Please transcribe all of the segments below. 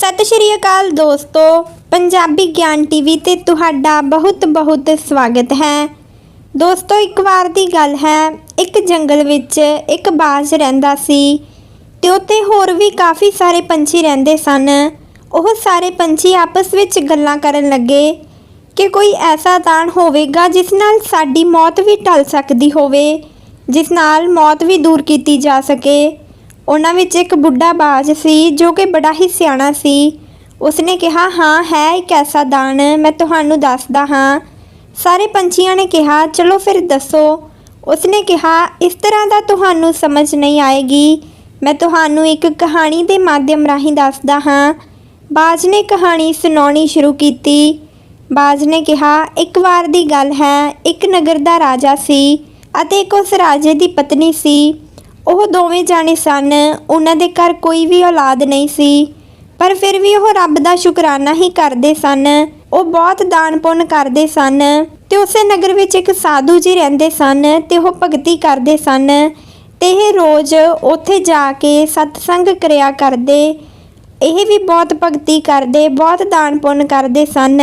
ਸਤਿ ਸ਼੍ਰੀ ਅਕਾਲ ਦੋਸਤੋ, ਪੰਜਾਬੀ ਗਿਆਨ ਟੀਵੀ ਤੇ ਤੁਹਾਡਾ ਬਹੁਤ ਬਹੁਤ ਸਵਾਗਤ ਹੈ। ਦੋਸਤੋ, ਇੱਕ ਵਾਰ ਦੀ ਗੱਲ ਹੈ, ਇੱਕ ਜੰਗਲ ਵਿੱਚ ਇੱਕ ਬਾਜ ਰਹਿੰਦਾ ਸੀ ਤੇ ਉੱਥੇ ਹੋਰ ਵੀ ਕਾਫੀ ਸਾਰੇ ਪੰਛੀ ਰਹਿੰਦੇ ਸਨ। ਉਹ ਸਾਰੇ ਪੰਛੀ ਆਪਸ ਵਿੱਚ ਗੱਲਾਂ ਕਰਨ ਲੱਗੇ ਕਿ ਕੋਈ ਐਸਾ ਦਾਨ ਹੋਵੇਗਾ ਜਿਸ ਨਾਲ ਸਾਡੀ ਮੌਤ ਵੀ ਟਲ ਸਕਦੀ ਹੋਵੇ, ਜਿਸ ਨਾਲ ਮੌਤ ਵੀ ਦੂਰ ਕੀਤੀ ਜਾ ਸਕੇ। ਉਹਨਾਂ ਵਿੱਚ ਇੱਕ ਬੁੱਢਾ ਬਾਜ ਸੀ ਜੋ ਕਿ ਬੜਾ ਹੀ ਸਿਆਣਾ ਸੀ। ਉਸਨੇ ਕਿਹਾ, ਹਾਂ, ਹੈ ਇੱਕ ਐਸਾ ਦਾਨ, ਮੈਂ ਤੁਹਾਨੂੰ ਦੱਸਦਾ ਹਾਂ। ਸਾਰੇ ਪੰਛੀਆਂ ਨੇ ਕਿਹਾ, ਚਲੋ ਫਿਰ ਦੱਸੋ। ਉਸਨੇ ਕਿਹਾ, ਇਸ ਤਰ੍ਹਾਂ ਦਾ ਤੁਹਾਨੂੰ ਸਮਝ ਨਹੀਂ ਆਏਗੀ। ਮੈਂ ਤੁਹਾਨੂੰ ਇੱਕ ਕਹਾਣੀ ਦੇ ਮਾਧਿਅਮ ਰਾਹੀਂ ਦੱਸਦਾ ਹਾਂ। ਬਾਜ ਨੇ ਕਹਾਣੀ ਸੁਣਾਉਣੀ ਸ਼ੁਰੂ ਕੀਤੀ। ਬਾਜ ਨੇ ਕਿਹਾ, ਇੱਕ ਵਾਰ ਦੀ ਗੱਲ ਹੈ, ਇੱਕ ਨਗਰ ਦਾ ਰਾਜਾ ਸੀ ਅਤੇ ਇੱਕ ਉਸ ਰਾਜੇ ਦੀ ਪਤਨੀ ਸੀ। ਉਹ ਦੋਵੇਂ ਜਾਣੇ ਸਨ। ਉਹਨਾਂ ਦੇ ਘਰ ਕੋਈ ਵੀ ਔਲਾਦ ਨਹੀਂ ਸੀ। ਪਰ ਫਿਰ ਵੀ ਉਹ ਰੱਬ ਦਾ ਸ਼ੁਕਰਾਨਾ ਹੀ ਕਰਦੇ ਸਨ। ਉਹ ਬਹੁਤ ਦਾਨ ਪੁੰਨ ਕਰਦੇ ਸਨ। ਤੇ ਉਸੇ ਨਗਰ ਵਿੱਚ ਇੱਕ ਸਾਧੂ ਜੀ ਰਹਿੰਦੇ ਸਨ ਤੇ ਉਹ ਭਗਤੀ ਕਰਦੇ ਸਨ। ਤੇ ਇਹ ਰੋਜ਼ ਉੱਥੇ ਜਾ ਕੇ ਸਤਸੰਗ ਕਰਿਆ ਕਰਦੇ। ਇਹ ਵੀ ਬਹੁਤ ਭਗਤੀ ਕਰਦੇ, ਬਹੁਤ ਦਾਨ ਪੁੰਨ ਕਰਦੇ ਸਨ।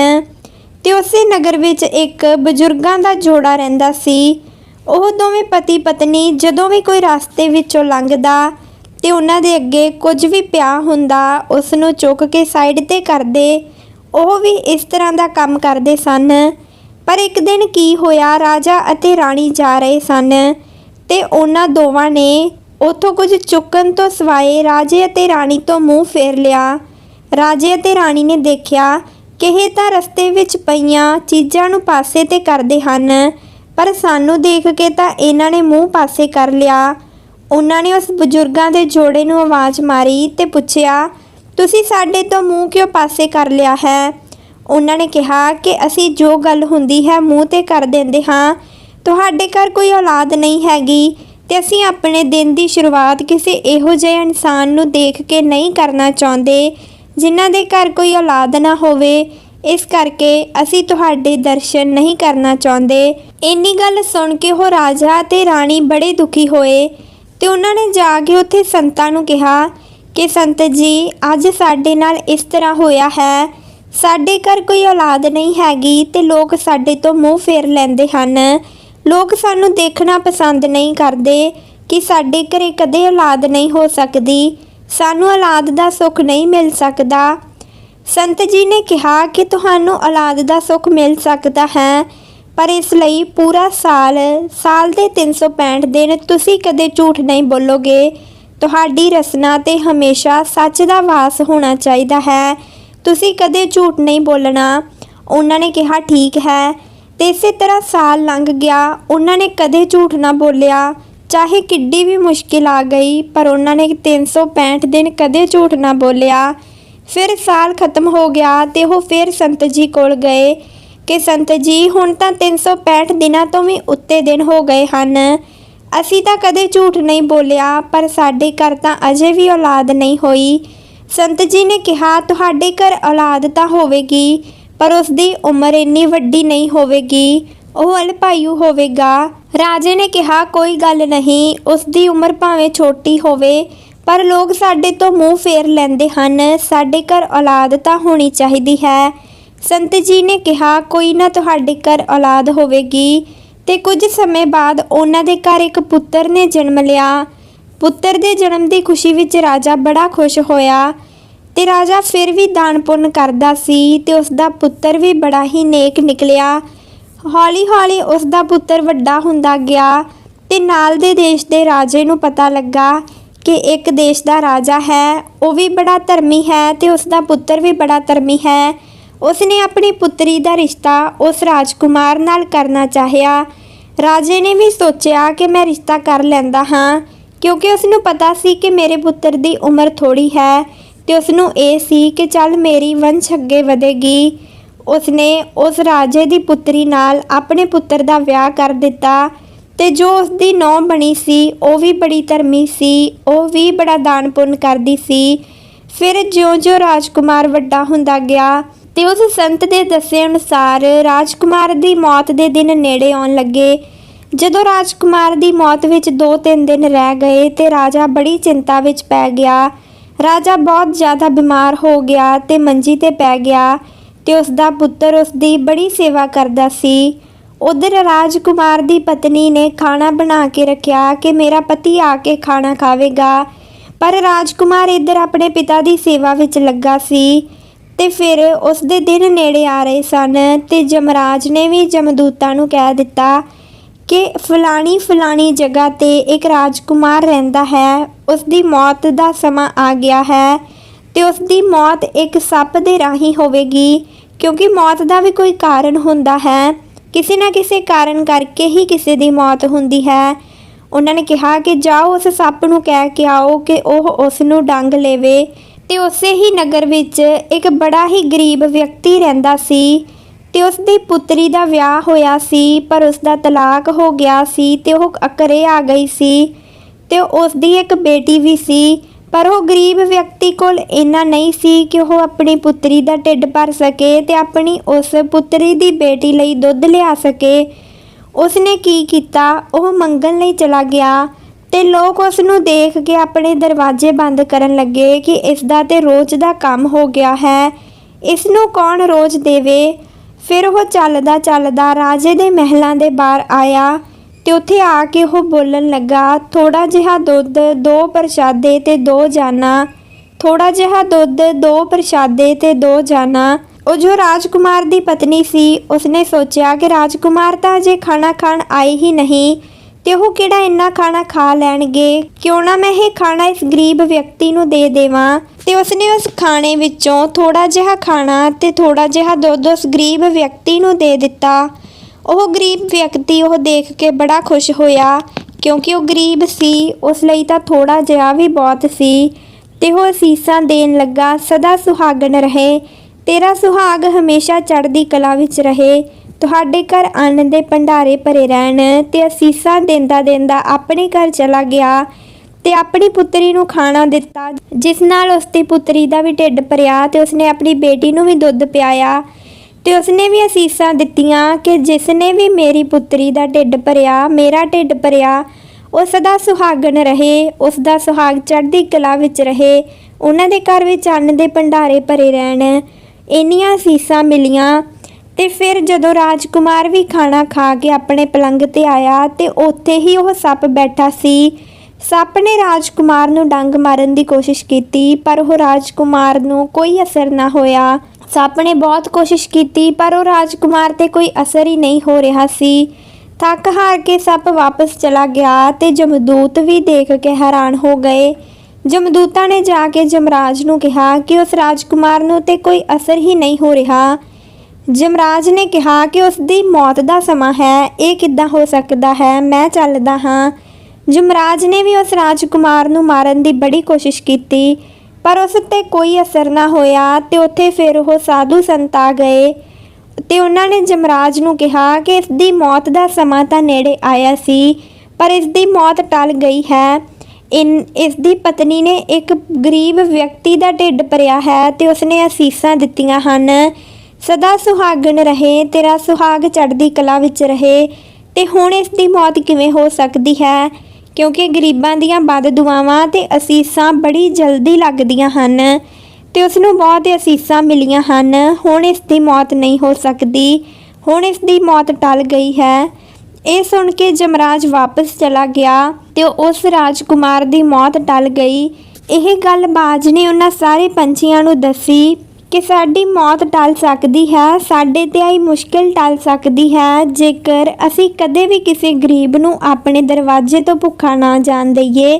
ਤੇ ਉਸੇ ਨਗਰ ਵਿੱਚ ਇੱਕ ਬਜ਼ੁਰਗਾਂ ਦਾ ਜੋੜਾ ਰਹਿੰਦਾ ਸੀ। ਉਹ ਦੋਵੇਂ ਪਤੀ ਪਤਨੀ ਜਦੋਂ ਵੀ ਕੋਈ ਰਸਤੇ ਵਿੱਚੋਂ ਲੰਘਦਾ ਤੇ ਉਹਨਾਂ ਦੇ ਅੱਗੇ ਕੁਝ ਵੀ ਪਿਆ ਹੁੰਦਾ ਉਸ ਨੂੰ ਚੁੱਕ ਕੇ ਸਾਈਡ ਤੇ ਕਰਦੇ, ਉਹ ਵੀ ਇਸ ਤਰ੍ਹਾਂ ਦਾ ਕੰਮ ਕਰਦੇ ਸਨ। ਪਰ ਇੱਕ ਦਿਨ ਕੀ ਹੋਇਆ, ਰਾਜਾ ਅਤੇ ਰਾਣੀ ਜਾ ਰਹੇ ਸਨ ਤੇ ਉਹਨਾਂ ਦੋਵਾਂ ਨੇ ਉੱਥੋਂ ਕੁਝ ਚੁੱਕਣ ਤੋਂ ਸਿਵਾਏ ਰਾਜੇ ਅਤੇ ਰਾਣੀ ਤੋਂ ਮੂੰਹ ਫੇਰ ਲਿਆ। ਰਾਜੇ ਅਤੇ ਰਾਣੀ ਨੇ ਦੇਖਿਆ ਕਿ ਇਹ ਤਾਂ ਰਸਤੇ ਵਿੱਚ ਪਈਆਂ ਚੀਜ਼ਾਂ ਨੂੰ ਪਾਸੇ ਤੇ ਕਰਦੇ ਹਨ। ਪਰ ਸਾਨੂੰ ਦੇਖ ਕੇ ਤਾਂ ਇਹਨਾਂ ਨੇ ਮੂੰਹ ਪਾਸੇ ਕਰ ਲਿਆ। ਉਹਨਾਂ ਨੇ ਉਸ ਬਜ਼ੁਰਗਾਂ ਦੇ ਜੋੜੇ ਨੂੰ ਆਵਾਜ਼ ਮਾਰੀ ਤੇ ਪੁੱਛਿਆ, ਤੁਸੀਂ ਸਾਡੇ ਤੋਂ ਮੂੰਹ ਕਿਉਂ ਪਾਸੇ ਕਰ ਲਿਆ ਹੈ? ਉਹਨਾਂ ਨੇ ਕਿਹਾ ਕਿ ਅਸੀਂ ਜੋ ਗੱਲ ਹੁੰਦੀ ਹੈ ਮੂੰਹ ਤੇ ਕਰ ਦਿੰਦੇ ਹਾਂ। ਤੁਹਾਡੇ ਘਰ ਕੋਈ ਔਲਾਦ ਨਹੀਂ ਹੈਗੀ ਤੇ ਅਸੀਂ ਆਪਣੇ ਦਿਨ ਦੀ ਸ਼ੁਰੂਆਤ ਕਿਸੇ ਇਹੋ ਜਿਹੇ ਇਨਸਾਨ ਨੂੰ ਦੇਖ ਕੇ ਨਹੀਂ ਕਰਨਾ ਚਾਹੁੰਦੇ, ਜਿਨ੍ਹਾਂ ਦੇ ਘਰ ਕੋਈ ਔਲਾਦ ਨਾ ਹੋਵੇ। ਇਸ ਕਰਕੇ ਅਸੀਂ ਤੁਹਾਡੇ ਦਰਸ਼ਨ ਨਹੀਂ ਕਰਨਾ ਚਾਹੁੰਦੇ। ਇੰਨੀ ਗੱਲ ਸੁਣ ਕੇ ਉਹ ਰਾਜਾ ਤੇ ਰਾਣੀ ਬੜੇ ਦੁਖੀ ਹੋਏ ਤੇ ਉਹਨਾਂ ਨੇ ਜਾ ਕੇ ਉੱਥੇ ਸੰਤਾਂ ਨੂੰ ਕਿਹਾ ਕਿ, ਸੰਤ ਜੀ, ਅੱਜ ਸਾਡੇ ਨਾਲ ਇਸ ਤਰ੍ਹਾਂ ਹੋਇਆ ਹੈ। ਸਾਡੇ ਘਰ ਕੋਈ ਔਲਾਦ ਨਹੀਂ ਹੈਗੀ ਤੇ ਲੋਕ ਸਾਡੇ ਤੋਂ ਮੂੰਹ ਫੇਰ ਲੈਂਦੇ ਹਨ। ਲੋਕ ਸਾਨੂੰ ਦੇਖਣਾ ਪਸੰਦ ਨਹੀਂ ਕਰਦੇ ਕਿ ਸਾਡੇ ਘਰੇ ਕਦੇ ਔਲਾਦ ਨਹੀਂ ਹੋ ਸਕਦੀ। ਸਾਨੂੰ ਔਲਾਦ ਦਾ ਸੁੱਖ ਨਹੀਂ ਮਿਲ ਸਕਦਾ। ਸੰਤ ਜੀ ਨੇ ਕਿਹਾ ਕਿ ਤੁਹਾਨੂੰ ਔਲਾਦ ਦਾ ਸੁੱਖ ਮਿਲ ਸਕਦਾ ਹੈ, ਪਰ ਇਸ ਲਈ ਪੂਰਾ ਸਾਲ ਸਾਲ ਦੇ 365 ਦਿਨ ਤੁਸੀਂ ਕਦੇ ਝੂਠ ਨਹੀਂ ਬੋਲੋਗੇ। ਤੁਹਾਡੀ ਰਸਨਾ ਤੇ ਹਮੇਸ਼ਾ ਸੱਚ ਦਾ ਵਾਸ ਹੋਣਾ ਚਾਹੀਦਾ ਹੈ। ਤੁਸੀਂ ਕਦੇ ਝੂਠ ਨਹੀਂ ਬੋਲਣਾ। ਉਹਨਾਂ ਨੇ ਕਿਹਾ, ਠੀਕ ਹੈ। ਤੇ ਇਸੇ ਤਰ੍ਹਾਂ ਸਾਲ ਲੰਘ ਗਿਆ। ਉਹਨਾਂ ਨੇ ਕਦੇ ਝੂਠ ਨਾ ਬੋਲਿਆ। ਚਾਹੇ ਕਿੱਡੀ ਵੀ ਮੁਸ਼ਕਿਲ ਆ ਗਈ, ਪਰ ਉਹਨਾਂ ਨੇ 365 ਦਿਨ ਕਦੇ ਝੂਠ ਨਾ ਬੋਲਿਆ। ਫਿਰ ਸਾਲ ਖਤਮ ਹੋ ਗਿਆ ਤੇ ਉਹ ਫਿਰ ਸੰਤ ਜੀ ਕੋਲ ਗਏ ਕਿ ਸੰਤ ਜੀ, ਹੁਣ ਤਾਂ 365 ਦਿਨਾਂ ਤੋਂ ਵੀ ਉੱਤੇ ਦਿਨ ਹੋ ਗਏ ਹਨ। ਅਸੀਂ ਤਾਂ ਕਦੇ ਝੂਠ ਨਹੀਂ ਬੋਲਿਆ, ਪਰ ਸਾਡੇ ਘਰ ਤਾਂ ਅਜੇ ਵੀ ਔਲਾਦ ਨਹੀਂ ਹੋਈ। ਸੰਤ ਜੀ ਨੇ ਕਿਹਾ, ਤੁਹਾਡੇ ਘਰ ਔਲਾਦ ਤਾਂ ਹੋਵੇਗੀ, ਪਰ ਉਸ ਦੀ ਉਮਰ ਇੰਨੀ ਵੱਡੀ ਨਹੀਂ ਹੋਵੇਗੀ। ਉਹ ਅਲਪਾਯੂ ਹੋਵੇਗਾ। ਰਾਜੇ ਨੇ ਕਿਹਾ, ਕੋਈ ਗੱਲ ਨਹੀਂ ਉਸ ਦੀ ਉਮਰ ਭਾਵੇਂ ਛੋਟੀ ਹੋਵੇ ਪਰ ਲੋਕ ਸਾਡੇ ਤੋਂ ਮੂੰਹ ਫੇਰ ਲੈਂਦੇ ਹਨ। ਸਾਡੇ ਘਰ ਔਲਾਦ ਤਾਂ ਹੋਣੀ ਚਾਹੀਦੀ ਹੈ। ਸੰਤ ਜੀ ਨੇ ਕਿਹਾ, ਕੋਈ ਨਾ ਤੁਹਾਡੇ ਘਰ ਔਲਾਦ ਹੋਵੇਗੀ। ਤੇ ਕੁਝ ਸਮੇਂ ਬਾਅਦ ਉਹਨਾਂ ਦੇ ਘਰ ਇੱਕ ਪੁੱਤਰ ਨੇ ਜਨਮ ਲਿਆ। ਪੁੱਤਰ ਦੇ ਜਨਮ ਦੀ ਖੁਸ਼ੀ ਵਿੱਚ ਰਾਜਾ ਬੜਾ ਖੁਸ਼ ਹੋਇਆ ਤੇ ਰਾਜਾ ਫਿਰ ਵੀ ਦਾਨ ਪੁੰਨ ਕਰਦਾ ਸੀ ਤੇ ਉਸ ਦਾ ਪੁੱਤਰ ਵੀ ਬੜਾ ਹੀ ਨੇਕ ਨਿਕਲਿਆ। ਹੌਲੀ-ਹੌਲੀ ਉਸ ਦਾ ਪੁੱਤਰ ਵੱਡਾ ਹੁੰਦਾ ਗਿਆ ਤੇ ਨਾਲ ਦੇ ਦੇਸ਼ ਦੇ ਰਾਜੇ ਨੂੰ ਪਤਾ ਲੱਗਾ ਕਿ ਇੱਕ ਦੇਸ਼ ਦਾ ਰਾਜਾ ਹੈ, ਉਹ ਵੀ ਬੜਾ ਧਰਮੀ ਹੈ ਤੇ ਉਸ ਦਾ ਪੁੱਤਰ ਵੀ ਬੜਾ ਧਰਮੀ ਹੈ। ਉਸ ਨੇ ਆਪਣੀ ਪੁੱਤਰੀ ਦਾ ਰਿਸ਼ਤਾ ਉਸ ਰਾਜਕੁਮਾਰ ਨਾਲ ਕਰਨਾ ਚਾਹਿਆ। ਰਾਜੇ ਨੇ ਵੀ ਸੋਚਿਆ ਕਿ ਮੈਂ ਰਿਸ਼ਤਾ ਕਰ ਲੈਂਦਾ ਹਾਂ, ਕਿਉਂਕਿ ਉਸ ਨੂੰ ਪਤਾ ਸੀ ਕਿ ਮੇਰੇ ਪੁੱਤਰ ਦੀ ਉਮਰ ਥੋੜੀ ਹੈ ਤੇ ਉਸ ਨੂੰ ਇਹ ਸੀ ਕਿ ਚੱਲ ਮੇਰੀ ਵੰਸ਼ ਅੱਗੇ ਵਧੇਗੀ। ਉਸ ਨੇ ਉਸ ਰਾਜੇ ਦੀ ਪੁੱਤਰੀ ਨਾਲ ਆਪਣੇ ਪੁੱਤਰ ਦਾ ਵਿਆਹ ਕਰ ਦਿੱਤਾ। ਤੇ ਜੋ ਉਸ ਦੀ ਨੌਂ ਬਣੀ ਸੀ, ਉਹ ਵੀ ਬੜੀ ਧਰਮੀ ਸੀ, ਉਹ ਵੀ ਬੜਾ ਦਾਨ ਪੁੰਨ ਕਰਦੀ ਸੀ। ਫਿਰ ਜਿਉਂ-ਜਿਉਂ ਰਾਜਕੁਮਾਰ ਵੱਡਾ ਹੁੰਦਾ ਗਿਆ ਤੇ ਉਸ ਸੰਤ ਦੇ ਦੱਸੇ ਅਨੁਸਾਰ ਰਾਜਕੁਮਾਰ ਦੀ ਮੌਤ ਦੇ ਦਿਨ ਨੇੜੇ ਆਉਣ ਲੱਗੇ। ਜਦੋਂ ਰਾਜਕੁਮਾਰ ਦੀ ਮੌਤ ਵਿੱਚ 2-3 ਦਿਨ ਰਹਿ ਗਏ ਤੇ ਰਾਜਾ ਬੜੀ ਚਿੰਤਾ ਵਿੱਚ ਪੈ ਗਿਆ। ਰਾਜਾ ਬਹੁਤ ਜ਼ਿਆਦਾ ਬਿਮਾਰ ਹੋ ਗਿਆ ਤੇ ਮੰਜੀ ਤੇ ਪੈ ਗਿਆ ਤੇ ਉਸ ਦਾ ਪੁੱਤਰ ਉਸ ਦੀ ਬੜੀ ਸੇਵਾ ਕਰਦਾ ਸੀ। ਉਧਰ ਰਾਜਕੁਮਾਰ ਦੀ ਪਤਨੀ ਨੇ ਖਾਣਾ ਬਣਾ ਕੇ ਰੱਖਿਆ ਕਿ ਮੇਰਾ ਪਤੀ ਆ ਕੇ ਖਾਣਾ ਖਾਵੇਗਾ। ਪਰ ਰਾਜਕੁਮਾਰ ਇੱਧਰ ਆਪਣੇ ਪਿਤਾ ਦੀ ਸੇਵਾ ਵਿੱਚ ਲੱਗਾ ਸੀ ਤੇ ਫਿਰ ਉਸ ਦੇ ਦਿਨ ਨੇੜੇ ਆ ਰਹੇ ਸਨ ਤੇ ਜਮਰਾਜ ਨੇ ਵੀ ਜਮਦੂਤਾਂ ਨੂੰ ਕਹਿ ਦਿੱਤਾ ਕਿ ਫਲਾਣੀ ਫਲਾਣੀ ਜਗ੍ਹਾ ਤੇ ਇੱਕ ਰਾਜਕੁਮਾਰ ਰਹਿੰਦਾ ਹੈ। ਉਸ ਦੀ ਮੌਤ ਦਾ ਸਮਾਂ ਆ ਗਿਆ ਹੈ ਤੇ ਉਸ ਦੀ ਮੌਤ ਇੱਕ ਸੱਪ ਦੇ ਰਾਹੀਂ ਹੋਵੇਗੀ ਕਿਉਂਕਿ ਮੌਤ ਦਾ ਵੀ ਕੋਈ ਕਾਰਨ ਹੁੰਦਾ ਹੈ। ਕਿਸੇ ਨਾ ਕਿਸੇ ਕਾਰਨ ਕਰਕੇ ਹੀ ਕਿਸੇ ਦੀ ਮੌਤ ਹੁੰਦੀ ਹੈ। ਉਹਨਾਂ ਨੇ ਕਿਹਾ ਕਿ ਜਾਓ, ਉਸ ਸੱਪ ਨੂੰ ਕਹਿ ਕੇ ਆਓ ਕਿ ਉਹ ਉਸ ਨੂੰ ਡੰਗ ਲੇਵੇ। ਤੇ ਉਸੇ ਹੀ ਨਗਰ ਵਿੱਚ ਇੱਕ ਬੜਾ ਹੀ ਗਰੀਬ ਵਿਅਕਤੀ ਰਹਿੰਦਾ ਸੀ ਤੇ ਉਸ ਦੀ ਪੁੱਤਰੀ ਦਾ ਵਿਆਹ ਹੋਇਆ ਸੀ, ਪਰ ਉਸ ਦਾ ਤਲਾਕ ਹੋ ਗਿਆ ਸੀ ਤੇ ਉਹ ਅਕਰੇ ਆ ਗਈ ਸੀ ਤੇ ਉਸ ਦੀ ਇੱਕ ਬੇਟੀ ਵੀ ਸੀ। ਪਰ ਉਹ ਗਰੀਬ ਵਿਅਕਤੀ ਕੋਲ ਇੰਨਾ ਨਹੀਂ ਸੀ ਕਿ ਉਹ ਆਪਣੀ ਪੁੱਤਰੀ ਦਾ ਢਿੱਡ ਭਰ ਸਕੇ ਤੇ ਆਪਣੀ ਉਸ ਪੁੱਤਰੀ ਦੀ ਬੇਟੀ ਲਈ ਦੁੱਧ ਲਿਆ ਸਕੇ। ਉਸਨੇ ਕੀ ਕੀਤਾ? ਉਹ ਮੰਗਣ ਲਈ ਚਲਾ ਗਿਆ ਤੇ ਲੋਕ ਉਸ ਨੂੰ ਦੇਖ ਕੇ ਆਪਣੇ ਦਰਵਾਜ਼ੇ ਬੰਦ ਕਰਨ ਲੱਗੇ ਕਿ ਇਸ ਦਾ ਤੇ ਰੋਜ਼ ਦਾ ਕੰਮ ਹੋ ਗਿਆ ਹੈ। ਇਸ ਨੂੰ ਕੌਣ ਰੋਜ਼ ਦੇਵੇ? ਫਿਰ ਉਹ ਚੱਲਦਾ ਚੱਲਦਾ ਰਾਜੇ ਦੇ ਮਹਿਲਾਂ ਦੇ ਬਾਹਰ ਆਇਆ। ਤੇ ਉੱਥੇ ਆ ਕੇ ਉਹ ਬੋਲਣ ਲੱਗਾ ਥੋੜਾ ਜਿਹਾ ਦੁੱਧ ਦੋ ਪ੍ਰਸ਼ਾਦੇ ਤੇ ਦੋ ਜਾਨਾ ਥੋੜਾ ਜਿਹਾ ਦੁੱਧ ਦੋ ਪ੍ਰਸ਼ਾਦੇ ਤੇ ਦੋ ਜਾਨਾ। ਉਹ ਜੋ ਰਾਜਕੁਮਾਰ ਦੀ ਪਤਨੀ ਸੀ, ਉਸਨੇ ਸੋਚਿਆ ਕਿ ਰਾਜਕੁਮਾਰ ਤਾਂ ਅਜੇ ਖਾਣਾ ਖਾਣ ਆਏ ਹੀ ਨਹੀਂ, ਤੇ ਉਹ ਕਿਹੜਾ ਇੰਨਾ ਖਾਣਾ ਖਾ ਲੈਣਗੇ? ਕਿਉਂ ਨਾ ਮੈਂ ਇਹ ਖਾਣਾ ਇਸ ਗਰੀਬ ਵਿਅਕਤੀ ਨੂੰ ਦੇ ਦੇਵਾਂ? ਤੇ ਉਸਨੇ ਉਸ ਖਾਣੇ ਵਿੱਚੋਂ ਥੋੜਾ ਜਿਹਾ ਖਾਣਾ ਤੇ ਥੋੜਾ ਜਿਹਾ ਦੁੱਧ ਉਸ ਗਰੀਬ ਵਿਅਕਤੀ ਨੂੰ ਦੇ ਦਿੱਤਾ। ਉਹ ਗਰੀਬ ਵਿਅਕਤੀ ਉਹ ਦੇਖ ਕੇ ਬੜਾ ਖੁਸ਼ ਹੋਇਆ, ਕਿਉਂਕਿ ਉਹ ਗਰੀਬ ਸੀ, ਉਸ ਲਈ ਤਾਂ ਥੋੜਾ ਜਿਹਾ ਵੀ ਬਹੁਤ ਸੀ। ਤੇ ਉਹ ਅਸੀਸਾਂ ਦੇਣ ਲੱਗਾ, ਸਦਾ ਸੁਹਾਗਣ ਰਹੇ। ਤੇਰਾ ਸੁਹਾਗ ਹਮੇਸ਼ਾ ਚੜ੍ਹਦੀ ਕਲਾ ਵਿੱਚ ਰਹੇ। ਤੁਹਾਡੇ ਘਰ ਅੰਨ ਦੇ ਭੰਡਾਰੇ ਭਰੇ ਰਹਿਣ, ਤੇ ਅਸੀਸਾਂ ਦਿੰਦਾ ਦਿੰਦਾ ਆਪਣੇ ਘਰ ਚਲਾ ਗਿਆ, ਤੇ ਆਪਣੀ ਪੁੱਤਰੀ ਨੂੰ ਖਾਣਾ ਦਿੱਤਾ, ਜਿਸ ਨਾਲ ਉਸ ਦੀ ਪੁੱਤਰੀ ਦਾ ਵੀ ਢਿੱਡ ਭਰਿਆ, ਤੇ ਉਸਨੇ ਆਪਣੀ ਬੇਟੀ ਨੂੰ ਵੀ ਦੁੱਧ ਪਿਆਇਆ। ਤੇ ਉਸਨੇ ਵੀ ਅਸੀਸਾਂ ਦਿੱਤੀਆਂ ਕਿ ਜਿਸ ਨੇ ਵੀ ਮੇਰੀ ਪੁੱਤਰੀ ਦਾ ਢਿੱਡ ਭਰਿਆ, ਮੇਰਾ ਢਿੱਡ ਭਰਿਆ ਉਹ ਸਦਾ ਸੁਹਾਗਣ ਰਹੇ, ਉਸ ਦਾ ਸੁਹਾਗ ਚੜ੍ਹਦੀ ਕਲਾ ਵਿੱਚ ਰਹੇ, ਉਹਨਾਂ ਦੇ ਘਰ ਵਿੱਚ ਅੰਨ ਦੇ ਭੰਡਾਰੇ ਭਰੇ ਰਹਿਣ, ਇੰਨੀਆਂ ਅਸੀਸਾਂ ਮਿਲੀਆਂ। ਤੇ ਫਿਰ ਜਦੋਂ ਰਾਜਕੁਮਾਰ ਵੀ ਖਾਣਾ ਖਾ ਕੇ ਆਪਣੇ ਪਲੰਗ ਤੇ ਆਇਆ ਤੇ ਉੱਥੇ ਹੀ ਉਹ ਸੱਪ ਬੈਠਾ ਸੀ, ਸੱਪ ਨੇ ਰਾਜਕੁਮਾਰ ਨੂੰ ਡੰਗ ਮਾਰਨ ਦੀ ਕੋਸ਼ਿਸ਼ ਕੀਤੀ, ਪਰ ਉਹ ਰਾਜਕੁਮਾਰ ਨੂੰ ਕੋਈ ਅਸਰ ਨਾ ਹੋਇਆ। ਸੱਪ ਨੇ ਬਹੁਤ ਕੋਸ਼ਿਸ਼ ਕੀਤੀ, ਪਰ ਉਹ ਰਾਜਕੁਮਾਰ ਤੇ ਕੋਈ ਅਸਰ ਹੀ ਨਹੀਂ ਹੋ ਰਿਹਾ ਸੀ। ਥੱਕ ਹਾਰ ਕੇ ਸੱਪ ਵਾਪਸ ਚਲਾ ਗਿਆ ਤੇ ਜਮਦੂਤ ਵੀ ਦੇਖ ਕੇ ਹੈਰਾਨ ਹੋ ਗਏ। ਜਮਦੂਤਾਂ ਨੇ ਜਾ ਕੇ ਜਮਰਾਜ ਨੂੰ ਕਿਹਾ ਕਿ ਉਸ ਰਾਜਕੁਮਾਰ ਨੂੰ ਤੇ ਕੋਈ ਅਸਰ ਹੀ ਨਹੀਂ ਹੋ ਰਿਹਾ। ਜਮਰਾਜ ਨੇ ਕਿਹਾ ਕਿ ਉਸ ਦੀ ਮੌਤ ਦਾ ਸਮਾਂ ਹੈ, ਇਹ ਕਿੱਦਾਂ ਹੋ ਸਕਦਾ ਹੈ, ਮੈਂ ਚੱਲਦਾ ਹਾਂ। ਜਮਰਾਜ ਨੇ ਵੀ ਉਸ ਰਾਜਕੁਮਾਰ ਨੂੰ ਮਾਰਨ ਦੀ ਬੜੀ ਕੋਸ਼ਿਸ਼ ਕੀਤੀ। ਪਰ ਉਸ ਉੱਤੇ ਕੋਈ ਅਸਰ ਨਾ ਹੋਇਆ ਤੇ ਉੱਥੇ ਫਿਰ ਉਹ ਸਾਧੂ ਸੰਤ ਆ ਗਏ ਤੇ ਉਹਨਾਂ ਨੇ ਜਮਰਾਜ ਨੂੰ ਕਿਹਾ ਕਿ ਇਸ ਦੀ ਮੌਤ ਦਾ ਸਮਾਂ ਤਾਂ ਨੇੜੇ ਆਇਆ ਸੀ, ਪਰ ਇਸ ਦੀ ਮੌਤ ਟਲ ਗਈ ਹੈ। ਇਨ, ਇਸ ਦੀ ਪਤਨੀ ਨੇ ਇੱਕ ਗਰੀਬ ਵਿਅਕਤੀ ਦਾ ਢਿੱਡ ਭਰਿਆ ਹੈ ਤੇ ਉਸਨੇ ਅਸੀਸਾਂ ਦਿੱਤੀਆਂ ਹਨ। ਸਦਾ ਸੁਹਾਗਣ ਰਹੇ, ਤੇਰਾ ਸੁਹਾਗ ਚੜ੍ਹਦੀ ਕਲਾ ਵਿੱਚ ਰਹੇ ਤੇ ਹੁਣ ਇਸ ਦੀ ਮੌਤ ਕਿਵੇਂ ਹੋ ਸਕਦੀ ਹੈ? ਕਿਉਂਕਿ ਗਰੀਬਾਂ ਦੀਆਂ ਬਦ ਦੁਆਵਾਂ ਤੇ ਅਸੀਸਾਂ ਬੜੀ ਜਲਦੀ ਲੱਗਦੀਆਂ ਹਨ ਤੇ ਉਸ ਨੂੰ ਬਹੁਤ ਅਸੀਸਾਂ ਮਿਲੀਆਂ ਹਨ। ਹੁਣ ਇਸ ਦੀ ਮੌਤ ਨਹੀਂ ਹੋ ਸਕਦੀ। ਹੁਣ ਇਸ ਦੀ ਮੌਤ ਟਲ ਗਈ ਹੈ। ਇਹ ਸੁਣ ਕੇ ਜਮਰਾਜ ਵਾਪਸ ਚਲਾ ਗਿਆ ਤੇ ਉਸ ਰਾਜਕੁਮਾਰ ਦੀ ਮੌਤ ਟਲ ਗਈ। ਇਹ ਗੱਲ ਬਾਜ ਨੇ ਉਹਨਾਂ ਸਾਰੇ ਪੰਛੀਆਂ ਨੂੰ ਦੱਸੀ। ਕਿ ਸਾਡੀ ਮੌਤ ਟਲ ਸਕਦੀ ਹੈ, ਸਾਡੇ ਤੇ ਆਈ ਮੁਸ਼ਕਿਲ ਟਲ ਸਕਦੀ ਹੈ। ਜੇਕਰ ਅਸੀਂ ਕਦੇ ਵੀ ਕਿਸੇ ਗਰੀਬ ਨੂੰ ਆਪਣੇ ਦਰਵਾਜ਼ੇ ਤੋਂ ਭੁੱਖਾ ਨਾ ਜਾਣ ਦਈਏ,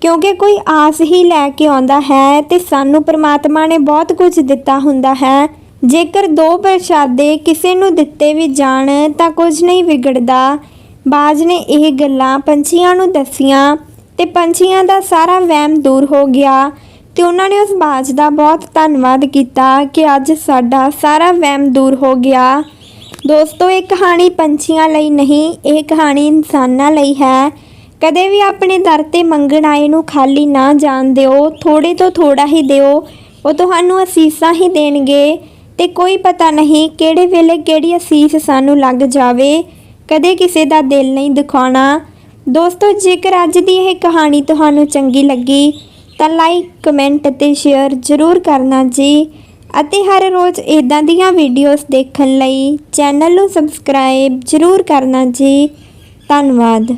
ਕਿਉਂਕਿ ਕੋਈ ਆਸ ਹੀ ਲੈ ਕੇ ਆਉਂਦਾ ਹੈ ਤੇ ਸਾਨੂੰ ਪ੍ਰਮਾਤਮਾ ਨੇ ਬਹੁਤ ਕੁਝ ਦਿੱਤਾ ਹੁੰਦਾ ਹੈ। ਜੇਕਰ ਦੋ ਪ੍ਰਸ਼ਾਦੇ ਕਿਸੇ ਨੂੰ ਦਿੱਤੇ ਵੀ ਜਾਣ, ਤਾਂ ਕੁਝ ਨਹੀਂ ਵਿਗੜਦਾ। ਬਾਜ ਨੇ ਇਹ ਗੱਲਾਂ ਪੰਛੀਆਂ ਨੂੰ ਦੱਸੀਆਂ ਤੇ ਪੰਛੀਆਂ ਦਾ ਸਾਰਾ ਵਹਿਮ ਦੂਰ ਹੋ ਗਿਆ। ਤੇ ਉਹਨਾਂ ਨੇ ਉਸ ਬਾਜ ਦਾ ਬਹੁਤ ਧੰਨਵਾਦ ਕੀਤਾ ਕਿ ਅੱਜ ਸਾਡਾ ਸਾਰਾ ਵਹਿਮ ਦੂਰ ਹੋ ਗਿਆ। ਦੋਸਤੋ, ਇਹ ਕਹਾਣੀ ਪੰਛੀਆਂ ਲਈ ਨਹੀਂ, ਇਹ ਕਹਾਣੀ ਇਨਸਾਨਾਂ ਲਈ ਹੈ। ਕਦੇ ਵੀ ਆਪਣੇ ਦਰ ਤੇ ਮੰਗਣ ਆਏ ਨੂੰ ਖਾਲੀ ਨਾ ਜਾਣ ਦਿਓ ਥੋੜੇ ਤੋਂ ਥੋੜਾ ਹੀ ਦਿਓ, ਉਹ ਤੁਹਾਨੂੰ ਅਸੀਸਾਂ ਹੀ ਦੇਣਗੇ। ਤੇ ਕੋਈ ਪਤਾ ਨਹੀਂ ਕਿਹੜੇ ਵੇਲੇ ਕਿਹੜੀ ਅਸੀਸ ਸਾਨੂੰ ਲੱਗ ਜਾਵੇ, ਕਦੇ ਕਿਸੇ ਦਾ ਦਿਲ ਨਹੀਂ ਦਿਖਾਉਣਾ। ਦੋਸਤੋ, ਜੇਕਰ ਅੱਜ ਦੀ ਇਹ ਕਹਾਣੀ ਤੁਹਾਨੂੰ ਚੰਗੀ ਲੱਗੀ ਤਾਂ ਲਾਈਕ ਕਮੈਂਟ ਅਤੇ ਸ਼ੇਅਰ ਜ਼ਰੂਰ ਕਰਨਾ ਜੀ। ਅਤੇ ਹਰ ਰੋਜ਼ ਇਦਾਂ ਦੀਆਂ ਵੀਡੀਓਜ਼ ਦੇਖਣ ਲਈ ਚੈਨਲ ਨੂੰ ਸਬਸਕ੍ਰਾਈਬ ਜ਼ਰੂਰ ਕਰਨਾ ਜੀ। ਧੰਨਵਾਦ।